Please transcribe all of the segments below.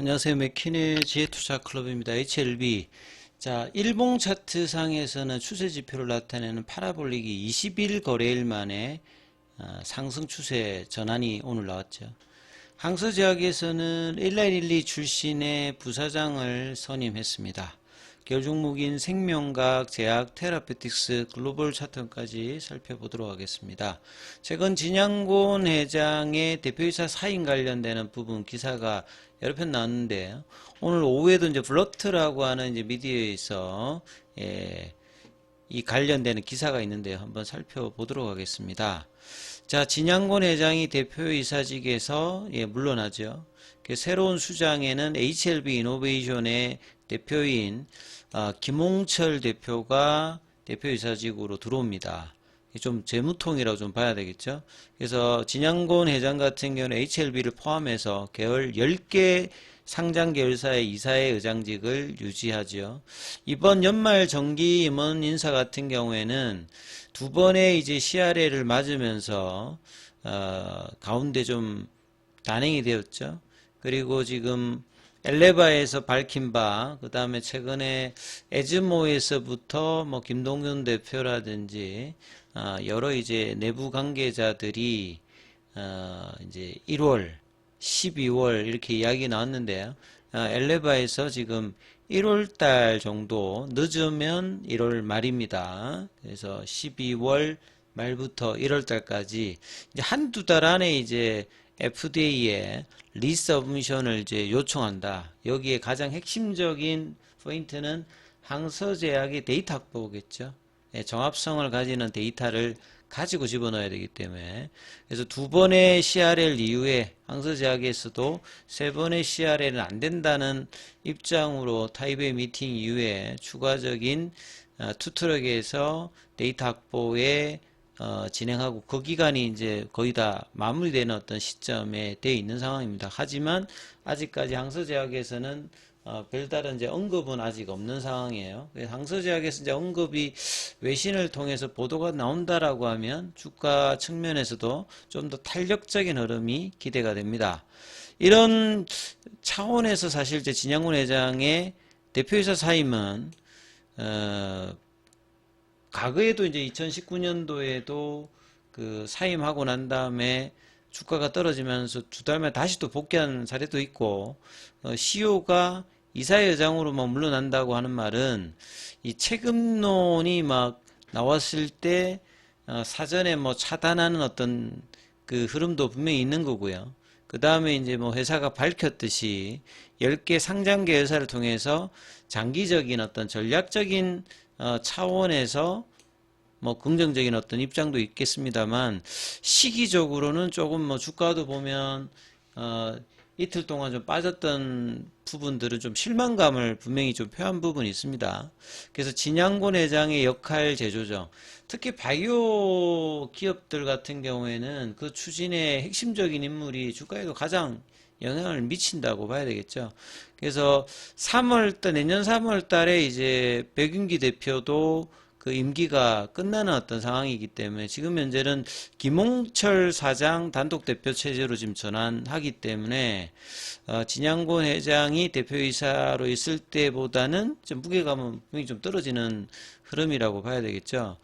안녕하세요. 맥키네 지혜투자클럽입니다. HLB. 자, 일봉 차트 상에서는 추세 지표를 나타내는 파라볼릭이 20일 거래일 만에 어, 상승 추세 전환이 오늘 나왔죠. 항서제약에서는 1912 출신의 부사장을 선임했습니다. 결 종목인 생명과학, 제약, 테라피틱스, 글로벌 차트까지 살펴보도록 하겠습니다. 최근 진양곤 회장의 대표이사 사인 관련되는 부분 기사가 여러 편 나왔는데 오늘 오후에도 이제 블러트라고 하는 이제 미디어에서 예, 이 관련되는 기사가 있는데요. 한번 살펴보도록 하겠습니다. 자, 진양곤 회장이 대표이사직에서 예, 물러나죠. 그 새로운 수장에는 HLB 이노베이션의 대표인 아, 김홍철 대표가 대표이사직으로 들어옵니다. 좀 재무통이라고 좀 봐야 되겠죠. 그래서 진양곤 회장 같은 경우는 HLB를 포함해서 계열 10개 상장 계열사의 이사의 의장직을 유지하죠. 이번 연말 정기 임원 인사 같은 경우에는 두 번의 이제 CRA를 맞으면서 어, 가운데 좀 단행이 되었죠. 그리고 지금 엘레바에서 밝힌 바, 그 다음에 최근에 에즈모에서부터 뭐 김동윤 대표라든지 아, 여러 이제 내부 관계자들이 어, 이제 1월, 12월 이렇게 이야기 나왔는데요. 아, 엘레바에서 지금 1월 달 정도 늦으면 1월 말입니다. 그래서 12월 말부터 1월 달까지 이제 한두 달 안에 이제 FDA에 리서브미션을 이제 요청한다. 여기에 가장 핵심적인 포인트는 항서제약의 데이터 확보겠죠. 예, 정합성을 가지는 데이터를 가지고 집어넣어야 되기 때문에 그래서 두 번의 CRL 이후에 항서제약에서도 세 번의 CRL은 안 된다는 입장으로 타이베이 미팅 이후에 추가적인 어, 투트럭에서 데이터 확보에 어, 진행하고 그 기간이 이제 거의 다 마무리되는 어떤 시점에 돼 있는 상황입니다. 하지만 아직까지 항서제약에서는 어, 별다른 이제 언급은 아직 없는 상황이에요. 항서제약에서 이제 언급이 외신을 통해서 보도가 나온다라고 하면 주가 측면에서도 좀 더 탄력적인 흐름이 기대가 됩니다. 이런 차원에서 사실 이제 진양군 회장의 대표이사 사임은 어, 과거에도 이제 2019년도에도 그 사임하고 난 다음에 주가가 떨어지면서 두 달 만에 다시 또 복귀한 사례도 있고 어, CEO가 이사회장으로 뭐 물러난다고 하는 말은 이 책임론이 막 나왔을 때 어, 사전에 뭐 차단하는 어떤 그 흐름도 분명히 있는 거고요. 그 다음에 이제 뭐 회사가 밝혔듯이 10개 상장 계열사를 통해서 장기적인 어떤 전략적인 어, 차원에서 뭐 긍정적인 어떤 입장도 있겠습니다만 시기적으로는 조금 뭐 주가도 보면 어 이틀 동안 좀 빠졌던 부분들은 좀 실망감을 분명히 좀 표한 부분이 있습니다. 그래서 진양곤 회장의 역할 재조정, 특히 바이오 기업들 같은 경우에는 그 추진의 핵심적인 인물이 주가에도 가장 영향을 미친다고 봐야 되겠죠. 그래서 3월 달, 내년 3월 달에 이제 백윤기 대표도 그 임기가 끝나는 어떤 상황이기 때문에 지금 현재는 김홍철 사장 단독 대표 체제로 지금 전환하기 때문에 어, 진양곤 회장이 대표이사로 있을 때보다는 좀 무게감은 분명히 좀 떨어지는 흐름이라고 봐야 되겠죠.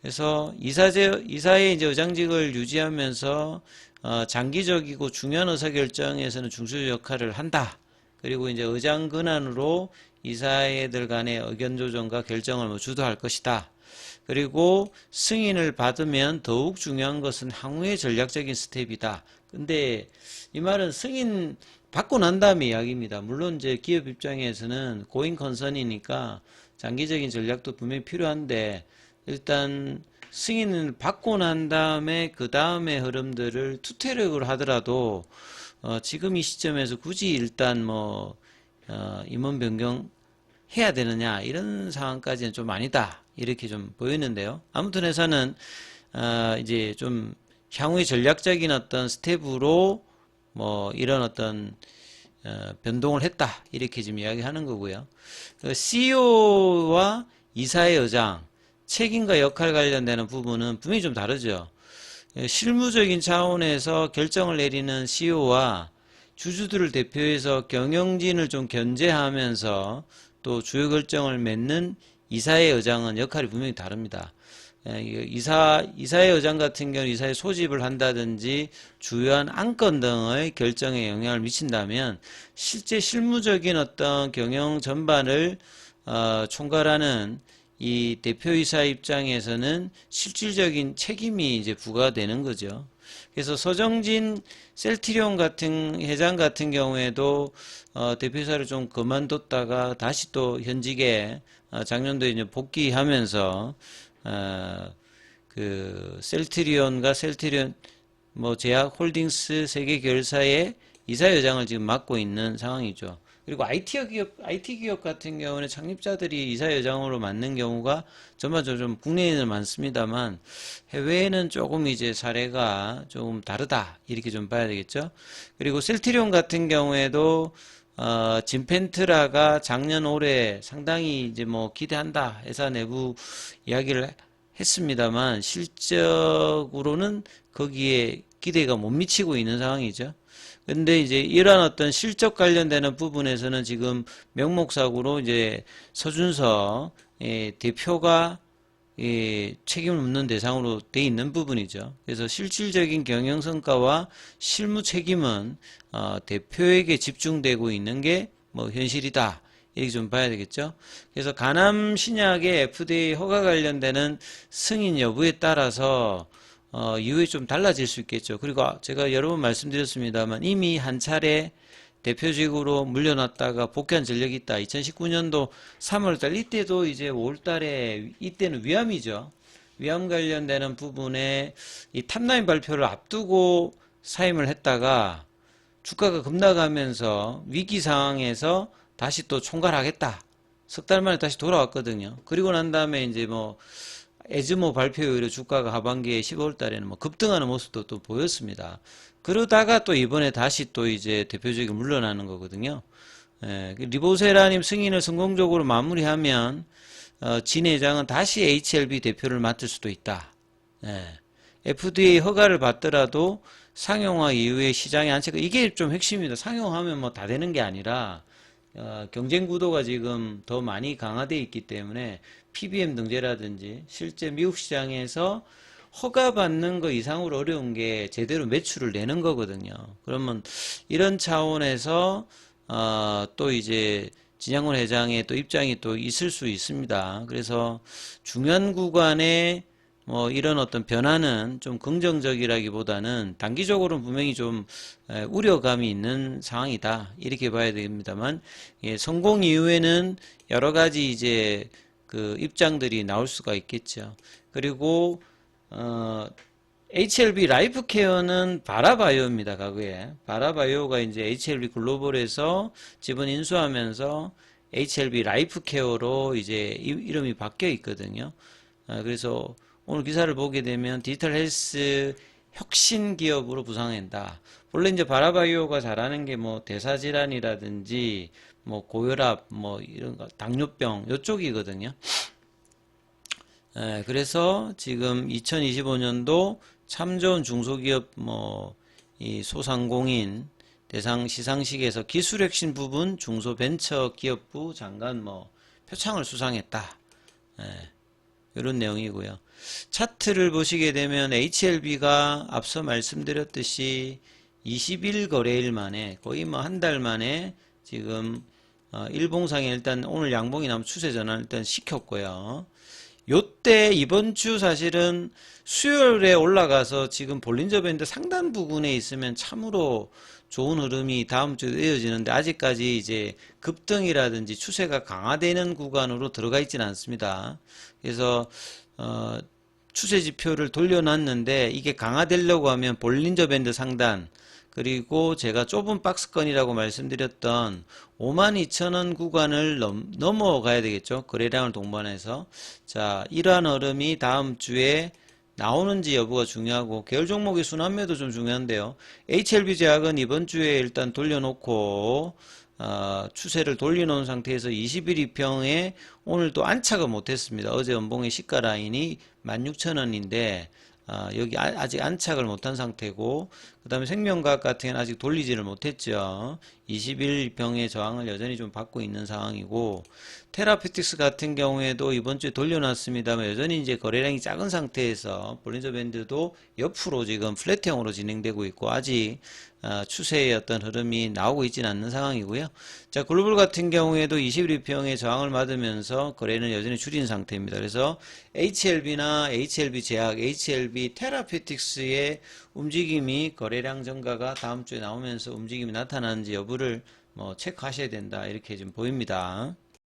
그래서 이사제 이사의 이제 의장직을 유지하면서 어, 장기적이고 중요한 의사결정에서는 중수 역할을 한다. 그리고 이제 의장 근한으로 이사회들 간의 의견 조정과 결정을 뭐 주도할 것이다. 그리고 승인을 받으면 더욱 중요한 것은 향후의 전략적인 스텝이다. 근데 이 말은 승인 받고 난 다음에 이야기입니다. 물론 이제 기업 입장에서는 고인 컨선이니까 장기적인 전략도 분명히 필요한데 일단 승인을 받고 난 다음에 그 다음에 흐름들을 투태력으로 하더라도 어, 지금 이 시점에서 굳이 일단 뭐 어, 임원 변경 해야 되느냐 이런 상황까지는 좀 아니다 이렇게 좀 보이는데요. 아무튼 회사는 어, 이제 좀 향후의 전략적인 어떤 스텝으로 뭐 이런 어떤 어, 변동을 했다 이렇게 지금 이야기하는 거고요. 그 CEO와 이사의 여장 책임과 역할 관련되는 부분은 분명히 좀 다르죠. 예, 실무적인 차원에서 결정을 내리는 CEO와 주주들을 대표해서 경영진을 좀 견제하면서 또 주요 결정을 맺는 이사회 의장은 역할이 분명히 다릅니다. 예, 이사, 이사회 의장 같은 경우 이사회 소집을 한다든지 주요한 안건 등의 결정에 영향을 미친다면 실제 실무적인 어떤 경영 전반을 어, 총괄하는 이 대표이사 입장에서는 실질적인 책임이 이제 부과되는 거죠. 그래서 서정진 셀티리온 같은 회장 같은 경우에도 어, 대표이사를 좀 그만뒀다가 다시 또 현직에 어, 작년도에 이제 복귀하면서 어, 그 셀트리온과 셀트리온 뭐 제약 홀딩스 세계 결사의 이사회장을 지금 맡고 있는 상황이죠. 그리고 IT 기업, IT 기업 같은 경우는 창립자들이 이사회장으로 맡는 경우가 전반적으로 좀 국내에는 많습니다만 해외에는 조금 이제 사례가 조금 다르다 이렇게 좀 봐야 되겠죠. 그리고 셀트리온 같은 경우에도 어, 진펜트라가 작년 올해 상당히 이제 뭐 기대한다 회사 내부 이야기를 했습니다만 실적으로는 거기에 기대가 못 미치고 있는 상황이죠. 근데 이제 이러한 어떤 실적 관련되는 부분에서는 지금 명목상으로 이제 서준서 예, 대표가 예, 책임을 묻는 대상으로 돼 있는 부분이죠. 그래서 실질적인 경영 성과와 실무 책임은 어, 대표에게 집중되고 있는 게 뭐 현실이다. 이렇게 좀 봐야 되겠죠. 그래서 간암 신약의 FDA 허가 관련되는 승인 여부에 따라서 어, 이후에 좀 달라질 수 있겠죠. 그리고 제가 여러 번 말씀드렸습니다만 이미 한 차례 대표직으로 물려놨다가 복귀한 전력이 있다. 2019년도 3월달 이때도 이제 5월달에 이때는 위암이죠. 위암 관련되는 부분에 이 탑라인 발표를 앞두고 사임을 했다가 주가가 급락하면서 위기 상황에서 다시 또 총괄하겠다. 석 달 만에 다시 돌아왔거든요. 그리고 난 다음에 이제 뭐 에즈모 발표 이후로 주가가 하반기에 15월 달에는 뭐 급등하는 모습도 또 보였습니다. 그러다가 또 이번에 다시 또 이제 대표적인 물러나는 거거든요. 예, 그 리보세라님 승인을 성공적으로 마무리하면 어, 진 회장은 다시 HLB 대표를 맡을 수도 있다. 예, FDA 허가를 받더라도 상용화 이후에 시장의 안착 이게 좀 핵심입니다. 상용하면 뭐 다 되는 게 아니라 어, 경쟁 구도가 지금 더 많이 강화되어 있기 때문에 PBM 등재라든지 실제 미국 시장에서 허가받는 거 이상으로 어려운 게 제대로 매출을 내는 거거든요. 그러면 이런 차원에서 어, 또 이제 진양훈 회장의 또 입장이 또 있을 수 있습니다. 그래서 중요한 구간에 뭐 이런 어떤 변화는 좀 긍정적이라기보다는 단기적으로는 분명히 좀 에, 우려감이 있는 상황이다 이렇게 봐야 됩니다만 예, 성공 이후에는 여러 가지 이제 그 입장들이 나올 수가 있겠죠. 그리고 어, HLB 라이프 케어는 바라바이오입니다. 과거에 바라바이오가 이제 HLB 글로벌에서 지분 인수하면서 HLB 라이프 케어로 이제 이- 이름이 바뀌어 있거든요. 아, 그래서 오늘 기사를 보게 되면 디지털 헬스 혁신 기업으로 부상한다. 원래 이제 바라바이오가 잘하는 게 뭐 대사질환이라든지 뭐 고혈압 뭐 이런 거 당뇨병 요쪽이거든요. 예, 그래서 지금 2025년도 참 좋은 중소기업 뭐 이 소상공인 대상 시상식에서 기술 혁신 부분 중소벤처기업부 장관 뭐 표창을 수상했다. 예, 이런 내용이고요. 차트를 보시게 되면 HLB가 앞서 말씀드렸듯이 20일 거래일 만에 거의 뭐 한 달 만에 지금 어, 일봉상에 일단 오늘 양봉이 나면 추세 전환 일단 시켰고요. 요때 이번 주 사실은 수요일에 올라가서 지금 볼린저 밴드 상단 부근에 있으면 참으로 좋은 흐름이 다음 주에 이어지는데 아직까지 이제 급등이라든지 추세가 강화되는 구간으로 들어가 있지는 않습니다. 그래서 어, 추세 지표를 돌려놨는데 이게 강화되려고 하면 볼린저 밴드 상단 그리고 제가 좁은 박스권이라고 말씀드렸던 52,000원 구간을 넘, 넘어가야 되겠죠. 거래량을 동반해서. 자, 이러한 흐름이 다음 주에 나오는지 여부가 중요하고 계열 종목의 순환매도 좀 중요한데요. HLB 제약은 이번 주에 일단 돌려놓고 어, 추세를 돌려놓은 상태에서 21 2평에 오늘 또 안착을 못했습니다. 어제 연봉의 시가 라인이 16,000원인데 어, 여기 아- 아직 안착을 못한 상태고 그그 다음에 생명과학 같은 경우는 아직 돌리지를 못했죠. 21병의 저항을 여전히 좀 받고 있는 상황이고, 테라피틱스 같은 경우에도 이번 주에 돌려놨습니다만 여전히 이제 거래량이 작은 상태에서 볼린저 밴드도 옆으로 지금 플랫형으로 진행되고 있고 아직 어, 추세의 어떤 흐름이 나오고 있지는 않는 상황이고요. 자, 글로벌 같은 경우에도 21평의 저항을 맞으면서 거래는 여전히 줄인 상태입니다. 그래서 HLB나 HLB 제약, HLB 테라피틱스의 움직임이 거래량 증가가 다음 주에 나오면서 움직임이 나타나는지 여부 를 뭐 체크하셔야 된다. 이렇게 좀 보입니다.